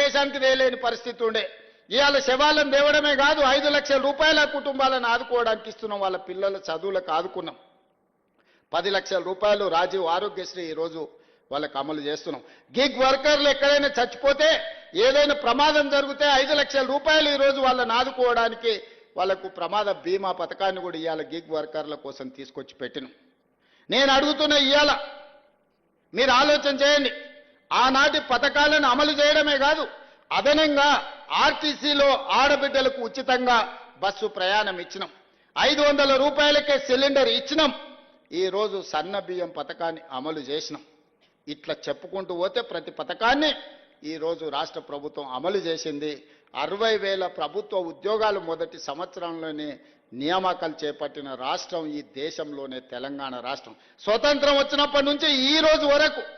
దేశానికి వేయలేని పరిస్థితి ఉండే. ఇవాళ శవాలను తేవడమే కాదు ఐదు లక్షల రూపాయల కుటుంబాలను ఆదుకోవడానికి ఇస్తున్నాం వాళ్ళ పిల్లల చదువులకు ఆదుకున్నాం. పది లక్షల రూపాయలు రాజీవ్ ఆరోగ్యశ్రీ ఈరోజు వాళ్ళకి అమలు చేస్తున్నాం. గిగ్ వర్కర్లు ఎక్కడైనా చచ్చిపోతే ఏదైనా ప్రమాదం జరిగితే ఐదు లక్షల రూపాయలు ఈరోజు వాళ్ళని ఆదుకోవడానికి వాళ్ళకు ప్రమాద బీమా పథకాన్ని కూడా ఇవాళ గిగ్ వర్కర్ల కోసం తీసుకొచ్చి పెట్టినాం. నేను అడుగుతున్న ఇవాళ మీరు ఆలోచన చేయండి. ఆనాటి పథకాలను అమలు చేయడమే కాదు అదనంగా ఆర్టీసీలో ఆడబిడ్డలకు ఉచితంగా బస్సు ప్రయాణం ఇచ్చినాం. ఐదు వందల రూపాయలకే సిలిండర్ ఇచ్చినాం. ఈరోజు సన్న బియ్యం పథకాన్ని అమలు చేసినాం. ఇట్లా చెప్పుకుంటూ పోతే ప్రతి పథకాన్ని ఈరోజు రాష్ట్ర ప్రభుత్వం అమలు చేసింది. అరవై వేల ప్రభుత్వ ఉద్యోగాలు మొదటి సంవత్సరంలోనే నియామకాలు చేపట్టిన రాష్ట్రం ఈ దేశంలోనే తెలంగాణ రాష్ట్రం. స్వతంత్రం వచ్చినప్పటి నుంచి ఈ రోజు వరకు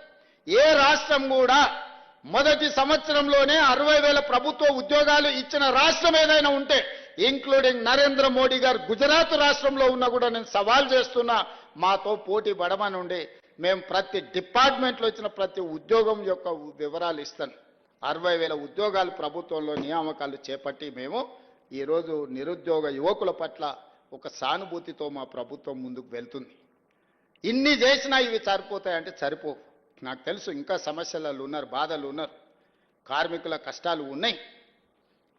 ఏ రాష్ట్రం కూడా మొదటి సంవత్సరంలోనే అరవై వేల ప్రభుత్వ ఉద్యోగాలు ఇచ్చిన రాష్ట్రం ఏదైనా ఉంటే ఇంక్లూడింగ్ నరేంద్ర మోడీ గారు గుజరాత్ రాష్ట్రంలో ఉన్నా కూడా నేను సవాల్ చేస్తున్నా మాతో పోటీ పడమనుండి మేము ప్రతి డిపార్ట్మెంట్లో ఇచ్చిన ప్రతి ఉద్యోగం యొక్క వివరాలు ఇస్తాను. అరవై వేల ఉద్యోగాలు ప్రభుత్వంలో నియామకాలు చేపట్టి మేము ఈరోజు నిరుద్యోగ యువకుల పట్ల ఒక సానుభూతితో మా ప్రభుత్వం ముందుకు వెళ్తుంది. ఇన్ని చేసినా ఇవి సరిపోతాయంటే సరిపోవు. నాకు తెలుసు ఇంకా సమస్యలలో ఉన్నారు బాధలు ఉన్నారు కార్మికుల కష్టాలు ఉన్నాయి.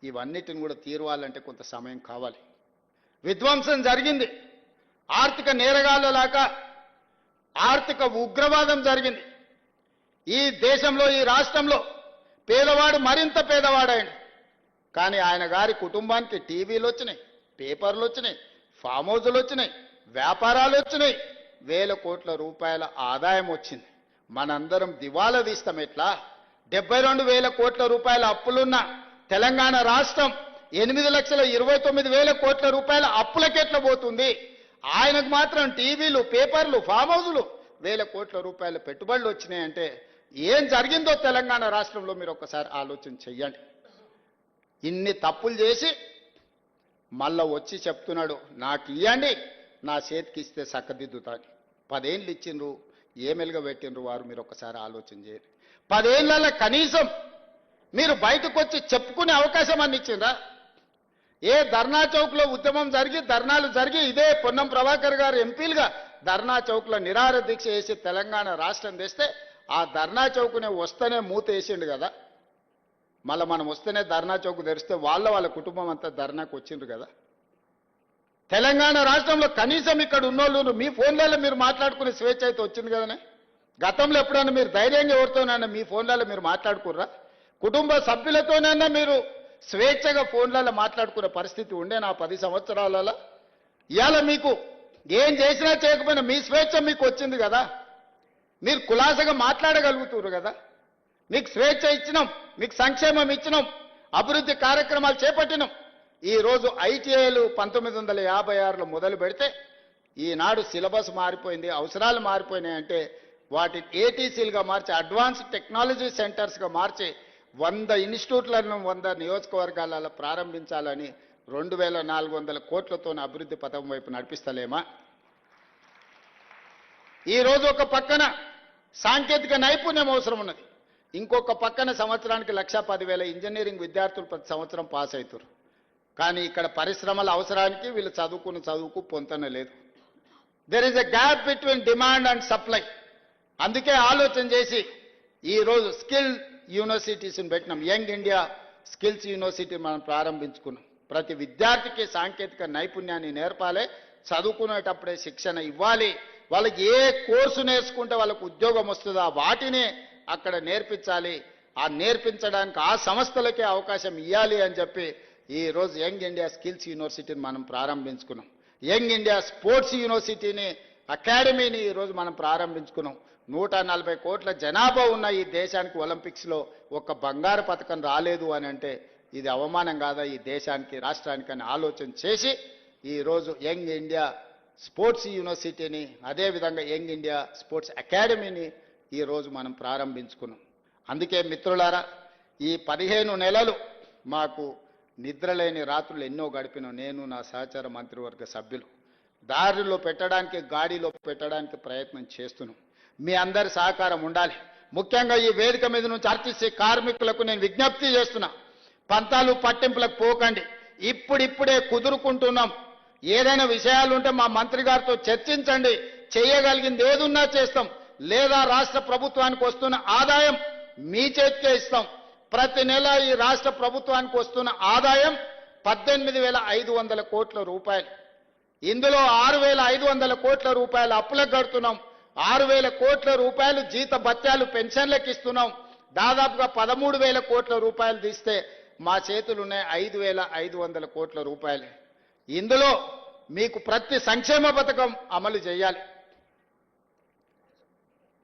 ఇవన్నిటిని కూడా తీరవాలంటే కొంత సమయం కావాలి. విధ్వంసం జరిగింది. ఆర్థిక నేరగాళ్ళలాగా ఆర్థిక ఉగ్రవాదం జరిగింది. ఈ దేశంలో ఈ రాష్ట్రంలో పేదవాడు మరింత పేదవాడాయండి కానీ ఆయన గారి కుటుంబానికి టీవీలు వచ్చినాయి పేపర్లు వచ్చినాయి ఫామ్ హౌజులు వచ్చినాయి వ్యాపారాలు వచ్చినాయి. వేల కోట్ల రూపాయల ఆదాయం వచ్చింది. మనందరం దివాలా తీస్తాం ఎట్లా? డెబ్బై రెండు వేల కోట్ల రూపాయల అప్పులున్న తెలంగాణ రాష్ట్రం ఎనిమిది లక్షల ఇరవై తొమ్మిది వేల కోట్ల రూపాయల అప్పులకెట్లా పోతుంది? ఆయనకు మాత్రం టీవీలు పేపర్లు ఫామ్ హౌజులు వేల కోట్ల రూపాయల పెట్టుబడులు వచ్చినాయంటే ఏం జరిగిందో తెలంగాణ రాష్ట్రంలో మీరు ఒక్కసారి ఆలోచన చెయ్యండి. ఇన్ని తప్పులు చేసి మళ్ళా వచ్చి చెప్తున్నాడు నాకు ఇవ్వండి నా చేతికి ఇస్తే చక్కదిద్దుతాను పదేళ్ళు ఇచ్చిండ్రు ఏమెలుగా పెట్టినరు పెట్టిండ్రు వారు? మీరు ఒకసారి ఆలోచన చేయండి. పదేళ్ళలో కనీసం మీరు బయటకు వచ్చి చెప్పుకునే అవకాశం అన్ని ఇచ్చిందా ఏ ధర్నా చౌక్లో ఉద్యమం జరిగి ధర్నాలు జరిగి ఇదే పొన్నం ప్రభాకర్ గారు ఎంపీలుగా ధర్నా చౌక్లో నిరార దీక్ష చేసి తెలంగాణ రాష్ట్రం తెస్తే ఆ ధర్నా చౌక్నే వస్తేనే మూత వేసిండు కదా. మళ్ళీ మనం వస్తేనే ధర్నా చౌక్ తెరిస్తే వాళ్ళ వాళ్ళ కుటుంబం అంతా ధర్నాకు వచ్చిండ్రు కదా. తెలంగాణ రాష్ట్రంలో కనీసం ఇక్కడ ఉన్నోళ్ళు మీ ఫోన్లలో మీరు మాట్లాడుకునే స్వేచ్ఛ అయితే వచ్చింది కదనే? గతంలో ఎప్పుడైనా మీరు ధైర్యంగా ఎవరితోనైనా మీ ఫోన్లలో మీరు మాట్లాడుకుర్రా? కుటుంబ సభ్యులతోనైనా మీరు స్వేచ్ఛగా ఫోన్లలో మాట్లాడుకునే పరిస్థితి ఉండే నా పది సంవత్సరాలలో? ఇవాళ మీకు ఏం చేసినా చేయకపోయినా మీ స్వేచ్ఛ మీకు వచ్చింది కదా? మీరు కులాసగా మాట్లాడగలుగుతున్నారు కదా? మీకు స్వేచ్ఛ ఇచ్చినాం మీకు సంక్షేమం ఇచ్చినాం అభివృద్ధి కార్యక్రమాలు చేపట్టినాం. ఈరోజు ఐటీఐలు పంతొమ్మిది వందల యాభై ఆరులో మొదలు పెడితే ఈనాడు సిలబస్ మారిపోయింది అవసరాలు మారిపోయినాయంటే వాటిని ఏటీసీలుగా మార్చి అడ్వాన్స్ టెక్నాలజీ సెంటర్స్గా మార్చి వంద ఇన్స్టిట్యూట్లను వంద నియోజకవర్గాలలో ప్రారంభించాలని రెండు వేల నాలుగు వందల కోట్లతో అభివృద్ధి పథకం వైపు నడిపిస్తలేమా? ఈరోజు ఒక పక్కన సాంకేతిక నైపుణ్యం అవసరం ఉన్నది. ఇంకొక పక్కన సంవత్సరానికి లక్ష పదివేల ఇంజనీరింగ్ విద్యార్థులు ప్రతి సంవత్సరం పాస్ అవుతారు కానీ ఇక్కడ పరిశ్రమల అవసరానికి వీళ్ళు చదువుకున్న చదువుకు పొంతన లేదు. There is a gap between demand and supply అందుకే ఆలోచన చేసి ఈరోజు స్కిల్ యూనివర్సిటీస్ని పెట్టినాం. యంగ్ ఇండియా స్కిల్స్ యూనివర్సిటీ మనం ప్రారంభించుకున్నాం. ప్రతి విద్యార్థికి సాంకేతిక నైపుణ్యాన్ని నేర్పాలి. చదువుకునేటప్పుడే శిక్షణ ఇవ్వాలి. వాళ్ళకి ఏ కోర్సు నేర్చుకుంటే వాళ్ళకు ఉద్యోగం వస్తుందో వాటినే వాటిని అక్కడ నేర్పించాలి. ఆ నేర్పించడానికి ఆ సంస్థలకే అవకాశం ఇవ్వాలి అని చెప్పి ఈరోజు యంగ్ ఇండియా స్కిల్స్ యూనివర్సిటీని మనం ప్రారంభించుకున్నాం. యంగ్ ఇండియా స్పోర్ట్స్ యూనివర్సిటీని అకాడమీని ఈరోజు మనం ప్రారంభించుకున్నాం. నూట నలభై కోట్ల జనాభా ఉన్న ఈ దేశానికి ఒలింపిక్స్లో ఒక బంగారు పథకం రాలేదు అని అంటే ఇది అవమానం కాదా ఈ దేశానికి రాష్ట్రానికి అని ఆలోచన చేసి ఈరోజు యంగ్ ఇండియా స్పోర్ట్స్ యూనివర్సిటీని అదేవిధంగా యంగ్ ఇండియా స్పోర్ట్స్ అకాడమీని ఈరోజు మనం ప్రారంభించుకున్నాం. అందుకే మిత్రులారా ఈ పదిహేను నెలలు మాకు నిద్రలేని రాత్రులు ఎన్నో గడిపిన నేను నా సహచార మంత్రివర్గ సభ్యులు. దారిలో పెట్టడానికి గాడిలో పెట్టడానికి ప్రయత్నం చేస్తున్నాం మీ అందరి సహకారం ఉండాలి. ముఖ్యంగా ఈ వేదిక మీద నుంచి ఆర్టీసీ కార్మికులకు నేను విజ్ఞప్తి చేస్తున్నా. పంతాలు పట్టింపులకు పోకండి. ఇప్పుడిప్పుడే కుదురుకుంటున్నాం. ఏదైనా విషయాలు ఉంటే మా మంత్రి గారితో చర్చించండి. చేయగలిగింది ఏదున్నా చేస్తాం. లేదా రాష్ట్ర ప్రభుత్వానికి వస్తున్న ఆదాయం మీ చేతికే ఇస్తాం. ప్రతి నెల ఈ రాష్ట్ర ప్రభుత్వానికి వస్తున్న ఆదాయం పద్దెనిమిది వేల ఐదు వందల కోట్ల రూపాయలు. ఇందులో ఆరు వేల ఐదు వందల కోట్ల రూపాయలు అప్పులకు కడుతున్నాం. ఆరు వేల కోట్ల రూపాయలు జీత భత్యాలు పెన్షన్లకు ఇస్తున్నాం. దాదాపుగా పదమూడు వేల కోట్ల రూపాయలు తీస్తే మా చేతులు ఉన్నాయి ఐదు వేల ఐదు వందల కోట్ల రూపాయలు. ఇందులో మీకు ప్రతి సంక్షేమ పథకం అమలు చేయాలి.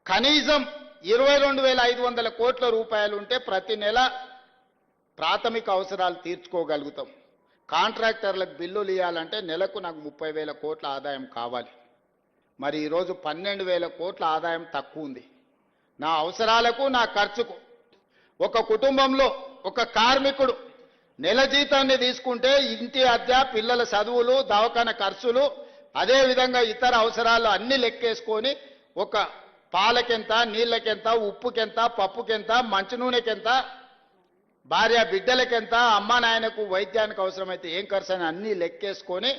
కనీసం ఇరవై రెండు వేల ఐదు వందల కోట్ల రూపాయలు ఉంటే ప్రతి నెల ప్రాథమిక అవసరాలు తీర్చుకోగలుగుతాం. కాంట్రాక్టర్లకు బిల్లులు ఇవ్వాలంటే నెలకు నాకు ముప్పై వేల కోట్ల ఆదాయం కావాలి. మరి ఈరోజు పన్నెండు వేల కోట్ల ఆదాయం తక్కువ ఉంది నా అవసరాలకు నా ఖర్చుకు ఒక కుటుంబంలో ఒక కార్మికుడు నెల జీతాన్ని తీసుకుంటే ఇంటి అద్దె పిల్లల చదువులు దవాఖాన ఖర్చులు అదేవిధంగా ఇతర అవసరాలు అన్ని లెక్కేసుకొని ఒక పాలకెంత నీళ్ళకెంత ఉప్పుకెంత పప్పుకెంత మంచి నూనెకెంత భార్య బిడ్డలకెంత అమ్మ నాయనకు వైద్యానికి అవసరమైతే ఏం ఖర్చు అని అన్నీ లెక్కేసుకొని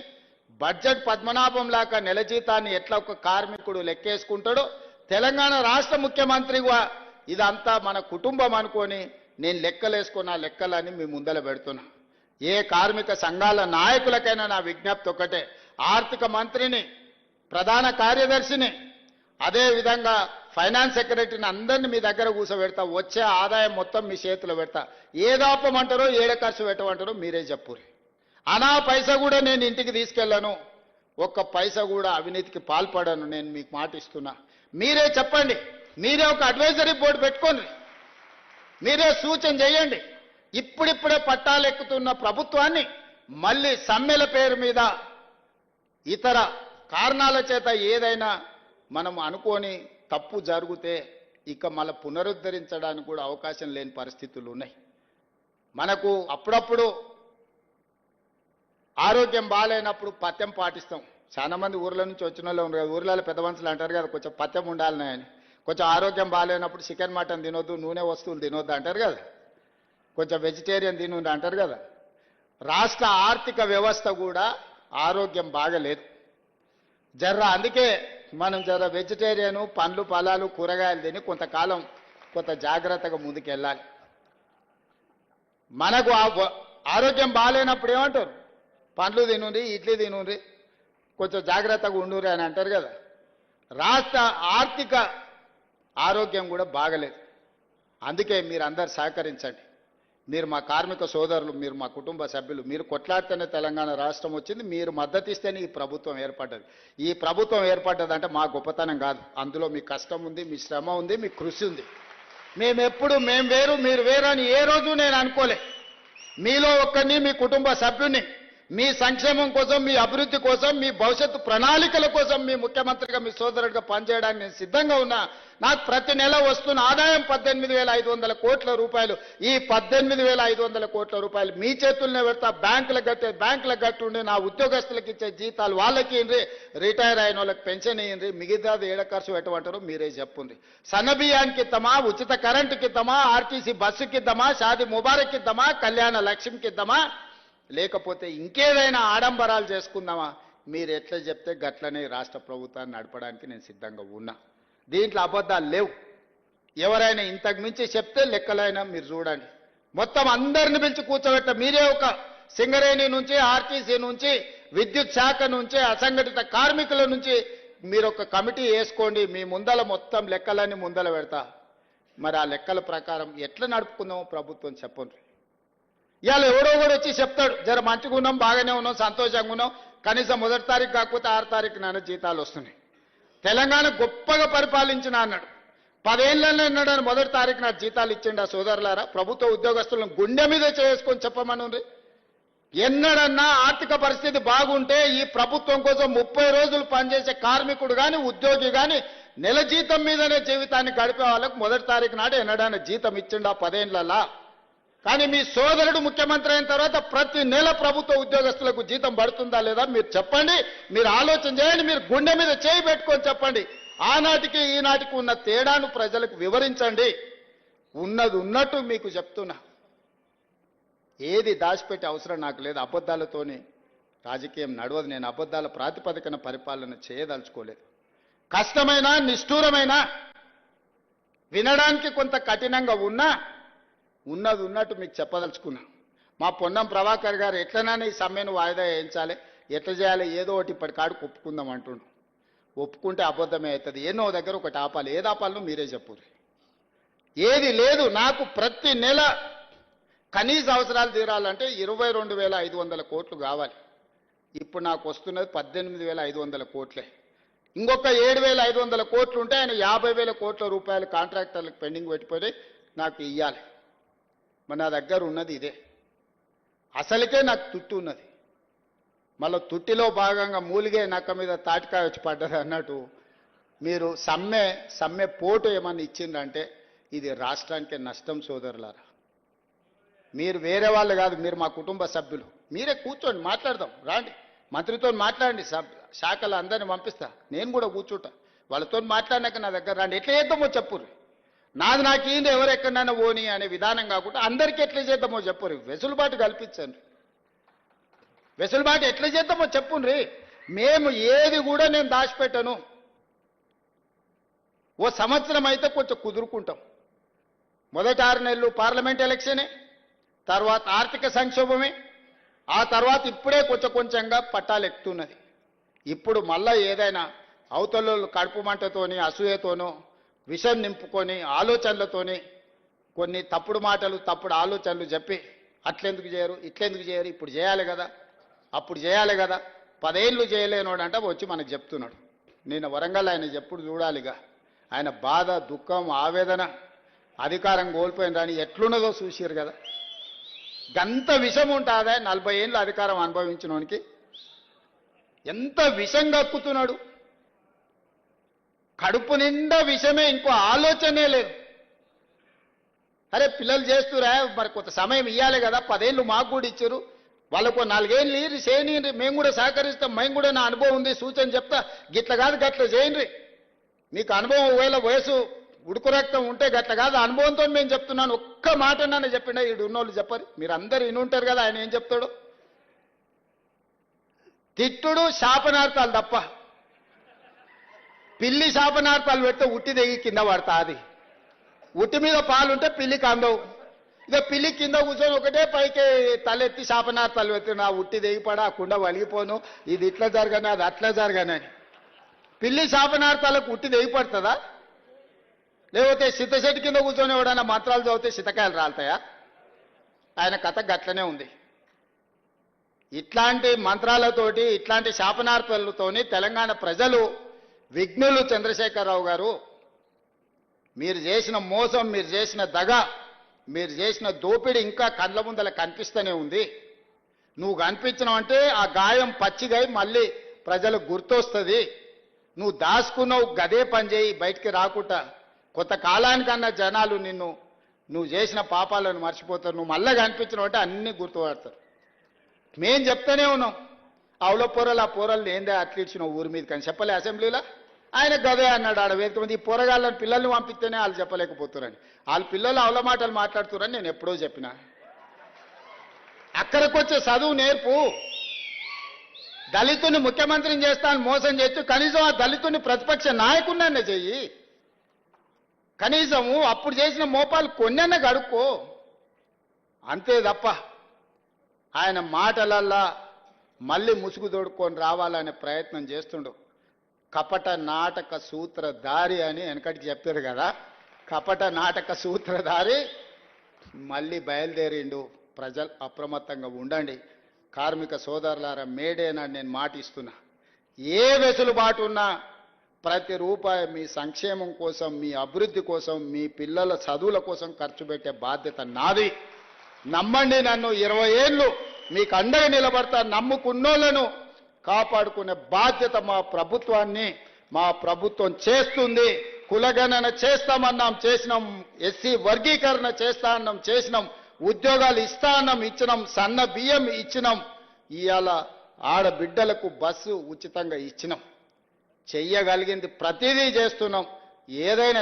బడ్జెట్ పద్మనాభం లాగా నెల జీతాన్ని ఎట్లా ఒక కార్మికుడు లెక్కేసుకుంటాడో తెలంగాణ రాష్ట్ర ముఖ్యమంత్రిగా ఇదంతా మన కుటుంబం అనుకొని నేను లెక్కలేసుకున్న లెక్కలని మీ ముందర పెడుతున్నా. ఏ కార్మిక సంఘాల నాయకులకైనా నా విజ్ఞప్తి ఒకటే. ఆర్థిక మంత్రిని ప్రధాన కార్యదర్శిని అదేవిధంగా ఫైనాన్స్ సెక్రటరీని అందరిని మీ దగ్గర కూర్చోబెడతా వచ్చే ఆదాయం మొత్తం మీ చేతిలో పెడతా. ఏదాపమంటారో ఏడ ఖర్చు పెట్టమంటారో మీరే చెప్పురి అనా పైస కూడా నేను ఇంటికి తీసుకెళ్ళను. ఒక్క పైసా కూడా అవినీతికి పాల్పడను నేను మీకు మాట ఇస్తున్నా. మీరే చెప్పండి. మీరే ఒక అడ్వైజరీ బోర్డు పెట్టుకోండి. మీరే సూచన చేయండి. ఇప్పుడిప్పుడే పట్టాలెక్కుతున్న ప్రభుత్వాన్ని మళ్ళీ సమ్మెల పేరు మీద ఇతర కారణాల చేత ఏదైనా మనం అనుకోని తప్పు జరిగితే ఇక మళ్ళీ పునరుద్ధరించడానికి కూడా అవకాశం లేని పరిస్థితులు ఉన్నాయి. మనకు అప్పుడప్పుడు ఆరోగ్యం బాగాలేనప్పుడు పథ్యం పాటిస్తాం. చాలా మంది ఊర్ల నుంచి వచ్చిన వాళ్ళు ఉన్నారు కదా ఊర్లలో పెద్ద మనుషులు అంటారు కదా కొంచెం పథ్యం ఉండాలని అని కొంచెం ఆరోగ్యం బాగాలేనప్పుడు చికెన్ మటన్ తినొద్దు నూనె వస్తువులు తినొద్దు అంటారు కదా. కొంచెం వెజిటేరియన్ తిను అంటారు కదా. రాష్ట్ర ఆర్థిక వ్యవస్థ కూడా ఆరోగ్యం బాగలేదు. జర్ర అందుకే మనం జర వెజిటేరియన్ పండ్లు ఫలాలు కూరగాయలు తిని కొంతకాలం కొంత జాగ్రత్తగా ముందుకెళ్ళాలి. మనకు ఆ ఆరోగ్యం బాగాలేనప్పుడు ఏమంటారు? పండ్లు తినుండి ఇడ్లీ తినుండి కొంచెం జాగ్రత్తగా ఉండురి అని అంటారు కదా. రాష్ట్ర ఆర్థిక ఆరోగ్యం కూడా బాగలేదు. అందుకే మీరు అందరు సహకరించండి. మీరు మా కార్మిక సోదరులు మీరు మా కుటుంబ సభ్యులు మీరు కొట్లాడితేనే తెలంగాణ రాష్ట్రం వచ్చింది మీరు మద్దతు ఇస్తేనే ఈ ప్రభుత్వం ఏర్పడ్డది. ఈ ప్రభుత్వం ఏర్పడ్డదంటే మా గొప్పతనం కాదు. అందులో మీ కష్టం ఉంది మీ శ్రమ ఉంది మీ కృషి ఉంది. మేమెప్పుడు మేము వేరు మీరు వేరు అని ఏ రోజు నేను అనుకోలే. మీలో ఒక్కరిని మీ కుటుంబ సభ్యుని మీ సంక్షేమం కోసం మీ అభివృద్ధి కోసం మీ భవిష్యత్తు ప్రణాళికల కోసం మీ ముఖ్యమంత్రిగా మీ సోదరుడిగా పనిచేయడానికి నేను సిద్ధంగా ఉన్నా. నాకు ప్రతి నెల వస్తున్న ఆదాయం పద్దెనిమిది వేల ఐదు వందల కోట్ల రూపాయలు. ఈ పద్దెనిమిది వేల ఐదు వందల కోట్ల రూపాయలు మీ చేతుల్నే పెడతా. బ్యాంకులకు కట్టే బ్యాంకులకు కట్టుండి నా ఉద్యోగస్తులకు ఇచ్చే జీతాలు వాళ్ళకి ఇయ్యండి రిటైర్ అయిన వాళ్ళకి పెన్షన్ ఇయ్యండి మిగతాది ఏడ ఖర్చు పెట్టమంటారో మీరే చెప్పుండ్రి. సన్నబియానికి ఇద్దామా ఉచిత కరెంటుకి ఇద్దామా ఆర్టీసీ బస్సుకి ఇద్దామా షాది ముబారక్ ఇద్దామా కళ్యాణ లక్ష్మికి ఇద్దామా లేకపోతే ఇంకేదైనా ఆడంబరాలు చేసుకుందామా? మీరు ఎట్లా చెప్తే గట్లనే రాష్ట్ర ప్రభుత్వాన్ని నడపడానికి నేను సిద్ధంగా ఉన్నా. దీంట్లో అబద్ధాలు లేవు. ఎవరైనా ఇంతకు మించి చెప్తే లెక్కలైనా మీరు చూడండి. మొత్తం అందరిని పిలిచి కూర్చోబెట్ట. మీరే ఒక సింగరేణి నుంచి ఆర్టీసీ నుంచి విద్యుత్ శాఖ నుంచి అసంఘటిత కార్మికుల నుంచి మీరు ఒక కమిటీ వేసుకోండి. మీ ముందల మొత్తం లెక్కలన్నీ ముందల పెడతా. మరి ఆ లెక్కల ప్రకారం ఎట్లా నడుపుకుందామో ప్రభుత్వం చెప్పండి. ఇవాళ ఎవడో కూడా వచ్చి చెప్తాడు జర మంచిగా ఉన్నాం బాగానే ఉన్నాం సంతోషంగా ఉన్నాం. కనీసం మొదటి తారీఖు కాకపోతే ఆరు తారీఖు నాన్న జీతాలు వస్తున్నాయి. తెలంగాణ గొప్పగా పరిపాలించిన అన్నాడు. పదేళ్ళలో అన్నాడు మొదటి తారీఖు నా జీతాలు ఇచ్చిండు ఆ సోదరులారా? ప్రభుత్వ ఉద్యోగస్తులను గుండె మీద చేసుకొని చెప్పమనుంది ఎన్నడన్నా ఆర్థిక పరిస్థితి బాగుంటే ఈ ప్రభుత్వం కోసం ముప్పై రోజులు పనిచేసే కార్మికుడు కానీ ఉద్యోగి కానీ నెల జీతం మీదనే జీవితాన్ని గడిపే వాళ్ళకు మొదటి తారీఖు నాడు ఎన్నడన్నా జీతం ఇచ్చిండా పదేళ్ళలా. కానీ మీ సోదరుడు ముఖ్యమంత్రి అయిన తర్వాత ప్రతి నెల ప్రభుత్వ ఉద్యోగస్తులకు జీతం పడుతుందా లేదా మీరు చెప్పండి మీరు ఆలోచన చేయండి మీరు గుండె మీద చేయి పెట్టుకొని చెప్పండి. ఆనాటికి ఈనాటికి ఉన్న తేడాను ప్రజలకు వివరించండి. ఉన్నది ఉన్నట్టు మీకు చెప్తున్నా. ఏది దాచిపెట్టే అవసరం నాకు లేదు. అబద్ధాలతోనే రాజకీయం నడవదు. నేను అబద్ధాల ప్రాతిపదికన పరిపాలన చేయదలుచుకోలేదు. కష్టమైన నిష్ఠూరమైన వినడానికి కొంత కఠినంగా ఉన్నా ఉన్నది ఉన్నట్టు మీకు చెప్పదలుచుకున్నా. మా పొన్నం ప్రభాకర్ గారు ఎట్లనైనా ఈ సమ్మెను వాయిదా వేయించాలి ఎట్లా చేయాలి ఏదో ఒకటి ఇప్పటికాడికి ఒప్పుకుందాం అంటుండు. ఒప్పుకుంటే అబద్ధమే అవుతుంది. ఎన్నో దగ్గర ఒకటి ఆపాలి. ఏది ఆపాలను మీరే చెప్పుర్రి. ఏది లేదు. నాకు ప్రతి నెల కనీస అవసరాలు తీరాలంటే ఇరవై రెండు వేల ఐదు వందల కోట్లు కావాలి. ఇప్పుడు నాకు వస్తున్నది పద్దెనిమిది వేల ఐదు వందల కోట్లే. ఇంకొక ఏడు వేల ఐదు వందల కోట్లు ఉంటే ఆయన యాభై వేల కోట్ల రూపాయలు కాంట్రాక్టర్లకు పెండింగ్ పెట్టిపోయి నాకు ఇవ్వాలి మరి నా దగ్గర ఉన్నది ఇదే. అసలుకే నాకు తుట్టు ఉన్నది. మళ్ళీ తుట్టిలో భాగంగా మూలిగే నక్క మీద తాటికాయ వచ్చి పడ్డది అన్నట్టు మీరు సమ్మె సమ్మె పోటు ఏమన్నా ఇచ్చిందంటే ఇది రాష్ట్రానికి నష్టం సోదరులారా. మీరు వేరే వాళ్ళు కాదు మీరు మా కుటుంబ సభ్యులు. మీరే కూర్చోండి మాట్లాడదాం రాండి. మంత్రితో మాట్లాడండి సబ్ శాఖలు అందరిని పంపిస్తా. నేను కూడా కూర్చుంటా. వాళ్ళతో మాట్లాడినాక నా దగ్గర రండి. ఎట్లా చేద్దామో చెప్పురు నాది నాకేంది ఈయన ఎవరు ఎక్కడైనా ఓని అనే విధానం కాకుండా అందరికీ ఎట్లా చేద్దామో చెప్పుర్రి వెసులుబాటు కల్పించండి. వెసులుబాటు ఎట్లా చేద్దామో చెప్పుండ్రి మేము ఏది కూడా నేను దాచిపెట్టను. ఓ సంవత్సరం అయితే కొంచెం కుదురుకుంటాం. మొదటి ఆరు నెలలు పార్లమెంట్ ఎలక్షనే తర్వాత ఆర్థిక సంక్షోభమే ఆ తర్వాత ఇప్పుడే కొంచెం కొంచెంగా పట్టాలు ఎక్కుతున్నది. ఇప్పుడు మళ్ళా ఏదైనా అవతల కడుపు మంటతోని అసూయతోనో విషం నింపుకొని ఆలోచనలతోనే కొన్ని తప్పుడు మాటలు తప్పుడు ఆలోచనలు చెప్పి అట్లెందుకు చేయరు ఇట్లెందుకు చేయరు ఇప్పుడు చేయాలి కదా అప్పుడు చేయాలి కదా పదేళ్ళు చేయలేనోడంట వచ్చి మనకు చెప్తున్నాడు. నేను వరంగల్ ఆయన ఎప్పుడు చూడాలిగా ఆయన బాధ దుఃఖం ఆవేదన అధికారం కోల్పోయినరాని ఎట్లున్నదో చూసిరు కదా. గంత విషం ఉంటుందా నలభై ఏళ్ళు అధికారం అనుభవించినోనికి ఎంత విషం కక్కుతున్నాడు. కడుపు నిండా విషమే ఇంకో ఆలోచనే లేదు. అరే పిల్లలు చేస్తురా మరి కొంత సమయం ఇవ్వాలి కదా పదేళ్ళు మాకు కూడా ఇచ్చారు. వాళ్ళకు నాలుగేళ్ళు ఇరి చేయని మేము కూడా సహకరిస్తాం మేము కూడా నా అనుభవం ఉంది సూచన చెప్తా. గిట్ల కాదు గట్ల చేయండి. మీకు అనుభవం ఒకవేళ వయసు ఉడుకు రక్తం ఉంటే గట్ల కాదు అనుభవంతో మేము చెప్తున్నాను. ఒక్క మాట నన్ను చెప్పిండ ఈడు ఉన్నోళ్ళు చెప్పరు. మీరు అందరు వినుంటారు కదా ఆయన ఏం చెప్తాడు? తిట్టుడు శాపనార్థాలు తప్ప. పిల్లి శాపనార్థాలు పెడితే ఉట్టి దిగి కింద పడతా అది ఉట్టి మీద పాలుంటే పిల్లికి అందవు ఇక పిల్లి కింద కూర్చొని ఒకటే పైకి తలెత్తి శాపనార్థాలు పెట్టి నా ఉట్టి దిగిపడ ఆ కుండ వలిగిపోను. ఇది ఇట్లా జరగను అది అట్లా జరగనని పిల్లి శాపనార్థాలకు ఉట్టి దిగిపడుతుందా లేకపోతే సిద్ధశెట్టి కింద కూర్చొని ఎవడన్నా మంత్రాలు చదివితే సితకాయలు రాలుతాయా? ఆయన కథ గట్లనే ఉంది. ఇట్లాంటి మంత్రాలతోటి ఇట్లాంటి శాపనార్థాలతోని తెలంగాణ ప్రజలు విఘ్నులు చంద్రశేఖరరావు గారు మీరు చేసిన మోసం మీరు చేసిన దగ మీరు చేసిన దోపిడి ఇంకా కళ్ళ ముందల కనిపిస్తూనే ఉంది. నువ్వు కనిపించినావంటే ఆ గాయం పచ్చిగై మళ్ళీ ప్రజలకు గుర్తొస్తుంది. నువ్వు దాచుకున్నావు గదే పని చేయి బయటికి రాకుండా. కొత్త కాలానికన్నా జనాలు నిన్ను నువ్వు చేసిన పాపాలను మర్చిపోతారు. నువ్వు మళ్ళీ కనిపించినావు అంటే అన్ని గుర్తుపడతారు. మేం చెప్తూనే ఉన్నాం అవుల పొరలు ఆ పొరలు ఏందే అట్లిచ్చిన ఊరి మీద కానీ చెప్పలే అసెంబ్లీలో? ఆయన గదే అన్నాడు ఆడ వేదిక మీద ఈ పొరగాళ్ళని పిల్లల్ని పంపిస్తేనే వాళ్ళు చెప్పలేకపోతున్నారని. వాళ్ళ పిల్లలు అవల మాటలు మాట్లాడుతున్నారని నేను ఎప్పుడో చెప్పిన. అక్కడికి వచ్చే చదువు నేర్పు. దళితుని ముఖ్యమంత్రిని చేస్తాను మోసం చేస్తూ కనీసం ఆ దళితుని ప్రతిపక్ష నాయకుడినన్న చెయ్యి. కనీసము అప్పుడు చేసిన మోపాలు కొన్నన్న గడుక్కో అంతే తప్ప ఆయన మాటలల్లా మళ్ళీ ముసుగు తోడుకొని రావాలనే ప్రయత్నం చేస్తుండు. కపట నాటక సూత్రధారి అని వెనకటికి చెప్పారు కదా. కపట నాటక సూత్రధారి మళ్ళీ బయలుదేరిండు. ప్రజలు అప్రమత్తంగా ఉండండి. కార్మిక సోదరులారా మేడేనని నేను మాటిస్తున్నా. ఏ వెసులుబాటు ఉన్నా ప్రతి రూపాయి మీ సంక్షేమం కోసం మీ అభివృద్ధి కోసం మీ పిల్లల చదువుల కోసం ఖర్చు పెట్టే బాధ్యత నాది. నమ్మండి నన్ను ఇరవై ఏళ్ళు మీకు అండగా నిలబడతా నమ్ముకున్నోళ్ళను కాపాడుకునే బాధ్యత మా ప్రభుత్వాన్ని మా ప్రభుత్వం చేస్తుంది. కులగణన చేస్తామన్నాం చేసినాం ఎస్సీ వర్గీకరణ చేస్తా అన్నాం చేసినాం ఉద్యోగాలు ఇస్తా అన్నాం ఇచ్చినాం సన్న బియ్యం ఇచ్చినాం. ఇవాళ ఆడబిడ్డలకు బస్సు ఉచితంగా ఇచ్చినాం. చెయ్యగలిగింది ప్రతిదీ చేస్తున్నాం. ఏదైనా